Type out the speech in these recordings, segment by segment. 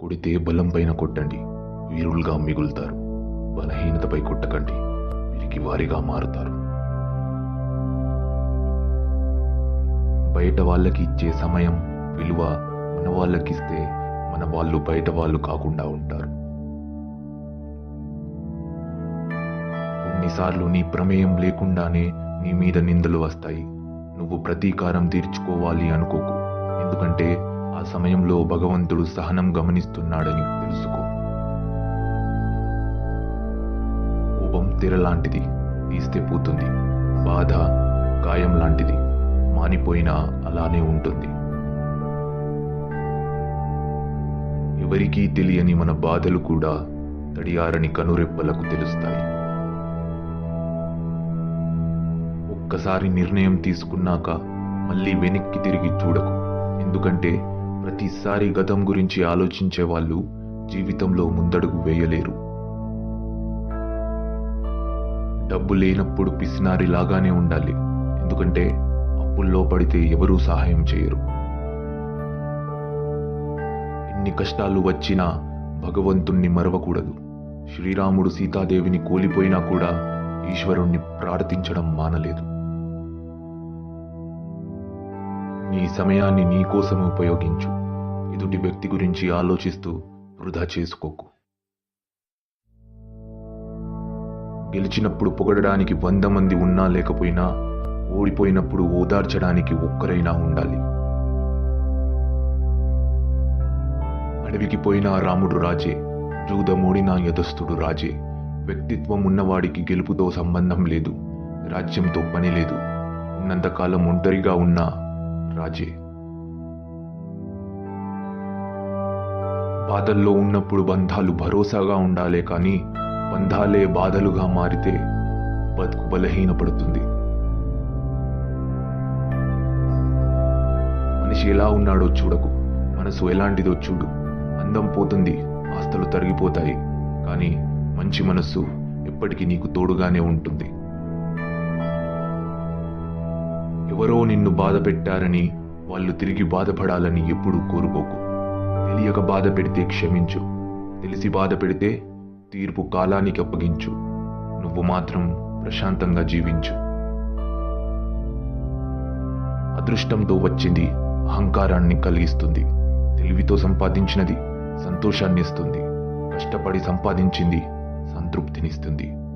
కొడితే బలం పైన కొట్టండి. వీరులుగా మిగులుతారు. బలహీనతపై కొట్టకండి. వీరికి వారిగా మారుతారు. బయట వాళ్ళకి ఇచ్చే సమయం విలువ మన వాళ్ళకిస్తే మన వాళ్ళు బయట వాళ్ళు కాకుండా ఉంటారు. కొన్నిసార్లు నీ ప్రమేయం లేకుండానే నీ మీద నిందలు వస్తాయి. నువ్వు ప్రతీకారం తీర్చుకోవాలి అనుకోకు. ఎందుకంటే ఆ సమయంలో భగవంతుడు సహనం గమనిస్తున్నాడని తెలుసుకో. కోపం తెరలాంటిది తీస్తే పోతుంది. బాధ గాయం లాంటిది మానిపోయినా అలానే ఉంటుంది. ఎవరికీ తెలియని మన బాధలు కూడా తడియారని కనురెప్పలకు తెలుస్తాయి. ఒక్కసారి నిర్ణయం తీసుకున్నాక మళ్ళీ వెనక్కి తిరిగి చూడకు. ఎందుకంటే ప్రతిసారి గతం గురించి ఆలోచించే వాళ్ళు జీవితంలో ముందడుగు వేయలేరు. డబ్బు లేనప్పుడు పిసినారి లాగానే ఉండాలి. ఎందుకంటే అప్పుల్లో పడితే ఎవరూ సహాయం చేయరు. ఎన్ని కష్టాలు వచ్చినా భగవంతుణ్ణి మరవకూడదు. శ్రీరాముడు సీతాదేవిని కోల్పోయినా కూడా ఈశ్వరుణ్ణి ప్రార్థించడం మానలేదు. నీ సమయాన్ని నీ కోసం ఉపయోగించు. ఎదుటి వ్యక్తి గురించి ఆలోచిస్తూ వృధా చేసుకోకు. గెలిచినప్పుడు పొగడడానికి వంద మంది ఉన్నా లేకపోయినా ఓడిపోయినప్పుడు ఓదార్చడానికి ఒక్కరైనా ఉండాలి. అడవికి పోయిన రాముడు రాజే జూదమోడిన యథస్థుడు రాజే. వ్యక్తిత్వం ఉన్నవాడికి గెలుపుతో సంబంధం లేదు రాజ్యంతో పని లేదు. ఉన్నంతకాలం ఒంటరిగా ఉన్నా రాజే. బాధల్లో ఉన్నప్పుడు బంధాలు భరోసాగా ఉండాలే కానీ బంధాలే బాధలుగా మారితే బతుకు బలహీనపడుతుంది. మనిషి ఎలా ఉన్నాడో చూడకు. మనసు ఎలాంటిదో చూడు. అందం పోతుంది ఆస్తులు తరిగిపోతాయి. కానీ మంచి మనస్సు ఎప్పటికీ నీకు తోడుగానే ఉంటుంది. ఎవరో నిన్ను బాధ పెట్టారని వాళ్ళు తిరిగి బాధపడాలని ఎప్పుడూ కోరుకోకు. తెలియక బాధ పెడితే క్షమించు. తెలిసి బాధ పెడితే తీర్పు కాలానికి అప్పగించు. నువ్వు మాత్రం ప్రశాంతంగా జీవించు. అదృష్టంతో వచ్చింది అహంకారాన్ని కలిగిస్తుంది. తెలివితో సంపాదించినది సంతోషాన్ని ఇస్తుంది కష్టపడి సంపాదించింది సంతృప్తినిస్తుంది.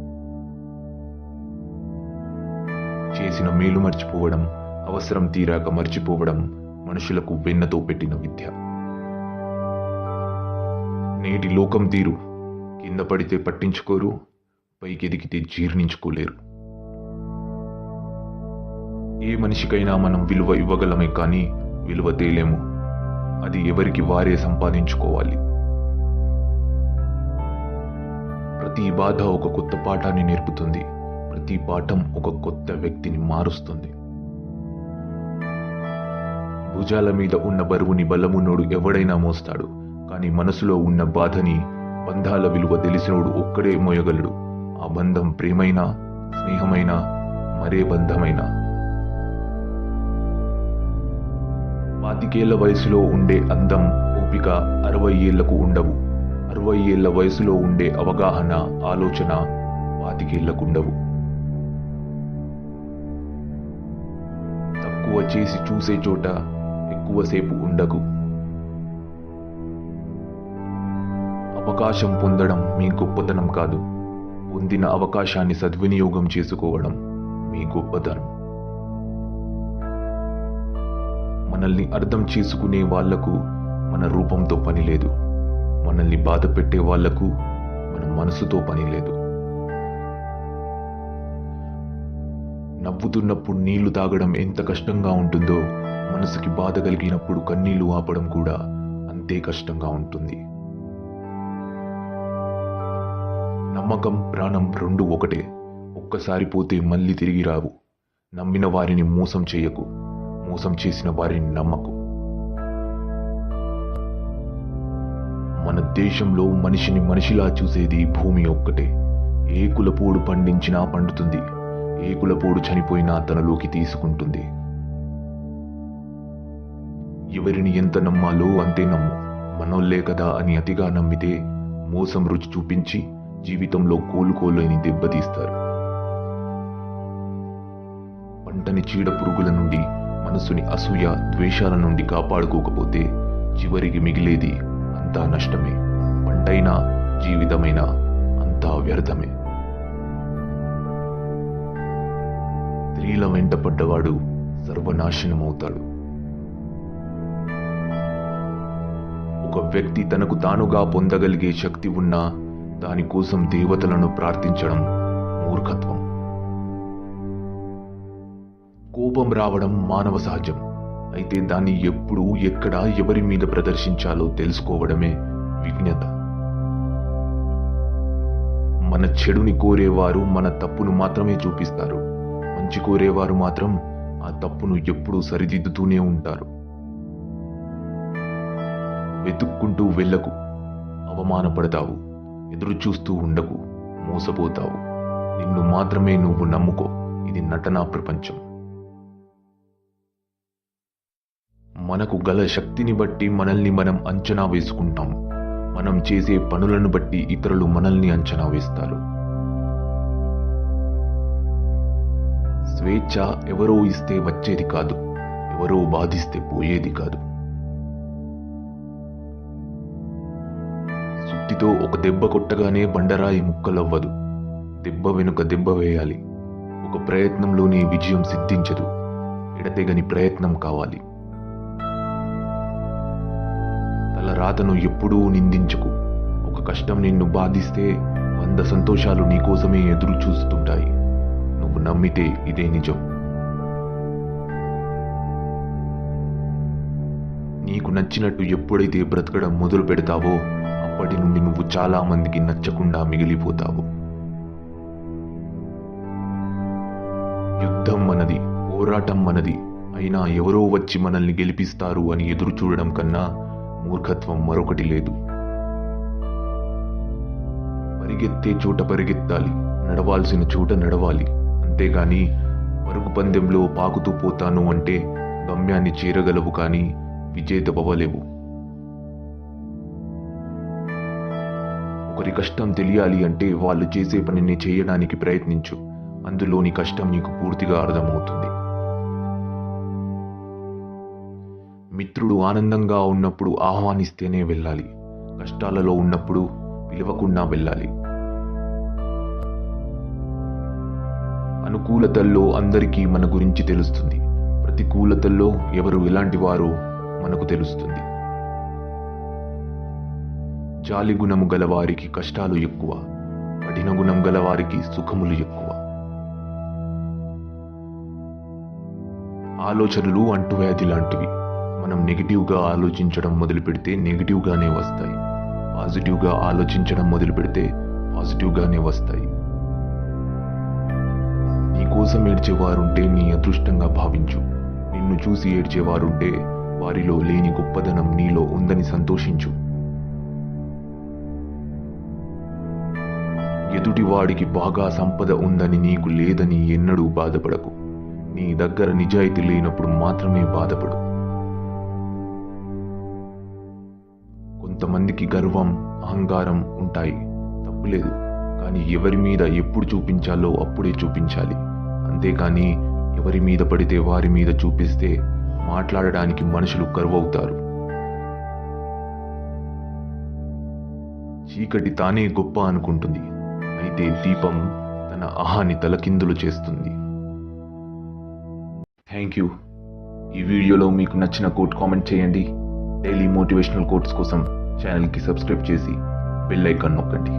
చేసిన మేలు మర్చిపోవడం అవసరం తీరాక మర్చిపోవడం మనుషులకు వెన్నతో పెట్టిన విద్య. నేటి లోకం తీరు కింద పడితే పట్టించుకోరు పైకి ఎదిగితే జీర్ణించుకోలేరు. ఏ మనిషికైనా మనం విలువ ఇవ్వగలమే కానీ విలువ తేలేము. అది ఎవరికి వారే సంపాదించుకోవాలి. ప్రతి బాధ ఒక కొత్త పాఠాన్ని నేర్పుతుంది. ప్రతి పాఠం ఒక కొత్త వ్యక్తిని మారుస్తుంది. భుజాల మీద ఉన్న బరువుని బలమున్నోడు ఎవడైనా మోస్తాడు కానీ మనసులో ఉన్న బాధని బంధాల విలువ తెలిసినోడు ఒక్కడే మోయగలడు. ఆ బంధం ప్రేమైనా స్నేహమైనా మరే బంధమైనా? పాతికేళ్ళ వయసులో ఉండే అందం ఓపిక అరవై ఏళ్ళకు ఉండవు. అరవై ఏళ్ళ వయసులో ఉండే అవగాహన ఆలోచన పాతికేళ్ళకు ఉండవు చేసి చూసే చోట ఎక్కువసేపు ఉండకు. అవకాశం పొందడం మీ గొప్పతనం కాదు. పొందిన అవకాశాన్ని సద్వినియోగం చేసుకోవడం మీ గొప్పతనం. మనల్ని అర్థం చేసుకునే వాళ్ళకు మన రూపంతో పని లేదు. మనల్ని బాధ పెట్టే వాళ్ళకు మన మనసుతో పని లేదు. నవ్వుతున్నప్పుడు నీళ్ళు తాగడం ఎంత కష్టంగా ఉంటుందో మనసుకి బాధ కలిగినప్పుడు కన్నీళ్ళు ఆపడం కూడా అంతే కష్టంగా ఉంటుంది. నమ్మకం ప్రాణం రెండు ఒకటే. ఒక్కసారి పోతే మళ్ళీ తిరిగి రావు. నమ్మిన వారిని మోసం చేయకు. మోసం చేసిన వారిని నమ్మకు. మన దేశంలో మనిషిని మనిషిలా చూసేది భూమి ఒక్కటే. ఏ కులపోడు పండించినా పండుతుంది. ఏ కులపోడు చనిపోయినా తనలోకి తీసుకుంటుంది. ఎవరిని ఎంత నమ్మాలో అంతే నమ్ము. మనోళ్ళే కదా అని అతిగా నమ్మితే మోసం రుచి చూపించి జీవితంలో కోలుకోలేని దెబ్బతీస్తారు పంటని చీడ పురుగుల నుండి మనసుని అసూయ ద్వేషాల నుండి కాపాడుకోకపోతే చివరికి మిగిలేది అంతా నష్టమే. పంటైనా జీవితమైనా అంతా వ్యర్థమే. స్త్రీల వెంటపడ్డవాడు సర్వనాశనమవుతాడు. ఒక వ్యక్తి తనకు తానుగా పొందగలిగే శక్తి ఉన్నా దానికోసం దేవతలను ప్రార్థించడం మూర్ఖత్వం. కోపం రావడం మానవ సహజం. అయితే దాన్ని ఎప్పుడు ఎక్కడ ఎవరి మీద ప్రదర్శించాలో తెలుసుకోవడమే విజ్ఞత మన చెడుని కోరేవారు మన తప్పును మాత్రమే చూపిస్తారు. మంచి కోరేవారు మాత్రం ఆ తప్పును ఎప్పుడూ సరిదిద్దుతూనే ఉంటారు. వెతుక్కుంటూ వెళ్ళకు అవమానపడతావు ఎదురు చూస్తూ ఉండకు మోసపోతావు. నిన్ను మాత్రమే నువ్వు నమ్ముకో ఇది నటనా ప్రపంచం. మనకు గల శక్తిని బట్టి మనల్ని మనం అంచనా వేసుకుంటాం. మనం చేసే పనులను బట్టి ఇతరులు మనల్ని అంచనా వేస్తారు. స్వేచ్ఛ ఎవరో ఇస్తే వచ్చేది కాదు ఎవరో బాధిస్తే పోయేది కాదు. సుత్తితో ఒక దెబ్బ కొట్టగానే బండరాయి ముక్కలవ్వదు. దెబ్బ వెనుక దెబ్బ వేయాలి. ఒక ప్రయత్నంలోనే విజయం సిద్ధించదు. ఎడతెగని ప్రయత్నం కావాలి. తల రాతను ఎప్పుడూ నిందించకు. ఒక కష్టం నిన్ను బాధిస్తే వంద సంతోషాలు నీకోసమే ఎదురు చూస్తుంటాయి నమ్మితే ఇదే నిజం. నీకు నచ్చినట్టు ఎప్పుడైతే బ్రతకడం మొదలు పెడతావో అప్పటి నుండి నువ్వు చాలా మందికి నచ్చకుండా మిగిలిపోతావు. యుద్ధం మనది పోరాటం మనది. అయినా ఎవరో వచ్చి మనల్ని గెలిపిస్తారు అని ఎదురు చూడడం కన్నా మూర్ఖత్వం మరొకటి లేదు. పరిగెత్తే చోట పరిగెత్తాలి నడవాల్సిన చోట నడవాలి. అంతేగాని పరుగు పందెంలో పాకుతూ పోతాను అంటే గమ్యాన్ని చేరగలవు కానీ విజేతపవలేవు ఒకరి కష్టం తెలియాలి అంటే వాళ్ళు చేసే పనిని చేయడానికి ప్రయత్నించు. అందులోని కష్టం నీకు పూర్తిగా అర్థమవుతుంది. మిత్రుడు ఆనందంగా ఉన్నప్పుడు ఆహ్వానిస్తేనే వెళ్ళాలి. కష్టాలలో ఉన్నప్పుడు పిలవకుండా వెళ్ళాలి. అనుకూలతల్లో అందరికీ మన గురించి తెలుస్తుంది. ప్రతికూలతల్లో ఎవరు ఎలాంటి వారో మనకు తెలుస్తుంది. జాలి గుణము గలవారికి కష్టాలు ఎక్కువ కఠిన గుణం గలవారికి సుఖములు ఎక్కువ. ఆలోచనలు అంటువ్యాధి లాంటివి. మనం నెగిటివ్గా ఆలోచించడం మొదలు పెడితే నెగిటివ్గానే వస్తాయి. పాజిటివ్గా ఆలోచించడం మొదలు పెడితే పాజిటివ్గానే వస్తాయి. కోసం ఏడ్చేవారుంటే నీ అదృష్టంగా భావించు. నిన్ను చూసి ఏడ్చేవారుంటే వారిలో లేని గొప్పదనం నీలో ఉందని సంతోషించు. ఎదుటివాడికి బాగా సంపద ఉందని నీకు లేదని ఎన్నడూ బాధపడకు. నీ దగ్గర నిజాయితీ లేనప్పుడు మాత్రమే బాధపడు. కొంతమందికి గర్వం అహంకారం ఉంటాయి. తప్పులేదు. కానీ ఎవరి మీద ఎప్పుడు చూపించాలో అప్పుడే చూపించాలి. అంతేకాని ఎవరి మీద పడితే వారి మీద చూపిస్తే మాట్లాడడానికి మనుషులు కరువవుతారు. చీకటి తానే గొప్ప అనుకుంటుంది. అయితే దీపం తన అహాని తలకిందులు చేస్తుంది. Thank you. ఈ వీడియోలో మీకు నచ్చిన కోట్ కామెంట్ చేయండి. డైలీ మోటివేషనల్ కోట్స్ కోసం ఛానల్కి సబ్స్క్రైబ్ చేసి బెల్ ఐకాన్ నొక్కండి.